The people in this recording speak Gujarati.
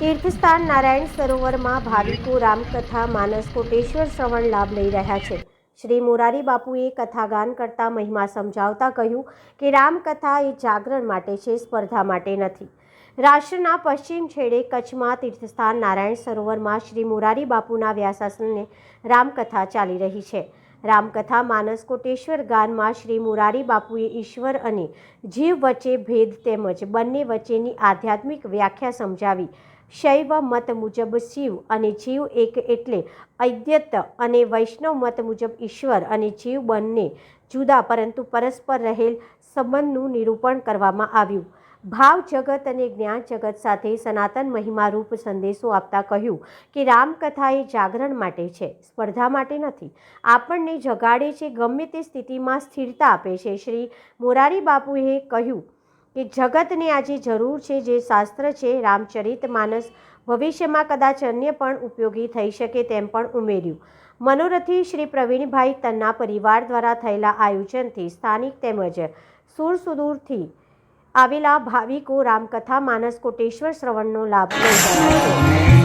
તીર્થસ્થાન નારાયણ સરોવરમાં ભાવિકો રામકથા, માનસ કોટેશ્વર શ્રવણ લાભ લઈ રહ્યા છે. શ્રી મોરારી બાપુએ કથાગાન કરતા મહિમા સમજાવતા કહ્યું કે રામકથા એ જાગરણ માટે છે, સ્પર્ધા માટે નથી. રાષ્ટ્રના પશ્ચિમ છેડે કચ્છમાં તીર્થસ્થાન નારાયણ સરોવરમાં શ્રી મોરારી બાપુના વ્યાસાસનને રામકથા ચાલી રહી છે. રામકથા, માનસ કોટેશ્વર ગાનમાં શ્રી મુરારી બાપુએ ઈશ્વર અને જીવ વચ્ચે ભેદ તેમજ બંને વચ્ચેની આધ્યાત્મિક વ્યાખ્યા સમજાવી શૈવ મત મુજબ શિવ અને જીવ એક એટલે અદ્યત અને વૈષ્ણવ મત મુજબ ઈશ્વર અને જીવ બંને જુદા, પરંતુ પરસ્પર રહેલ સંબંધનું નિરૂપણ કરવામાં આવ્યું. ભાવ જગત અને જ્ઞાન જગત સાથે સનાતન મહિમારૂપ સંદેશો આપતા કહ્યું કે રામકથા એ જાગરણ માટે છે, સ્પર્ધા માટે નથી. આપણને જગાડે છે, ગમે તે સ્થિતિમાં સ્થિરતા આપે છે. શ્રી મોરારી બાપુએ કહ્યું કે જગતને આજે જરૂર છે જે શાસ્ત્ર છે, રામચરિત માનસ ભવિષ્યમાં કદાચ અન્ય પણ ઉપયોગી થઈ શકે તેમ પણ ઉમેર્યું. મનોરથી શ્રી પ્રવીણભાઈ તન્ના પરિવાર દ્વારા થયેલા આયોજનથી સ્થાનિક તેમજ સુર સુદૂરથી આવેલા ભાવિકો રામકથા માનસ કોટેશ્વર શ્રવણનો લાભ લઈ રહ્યા છે.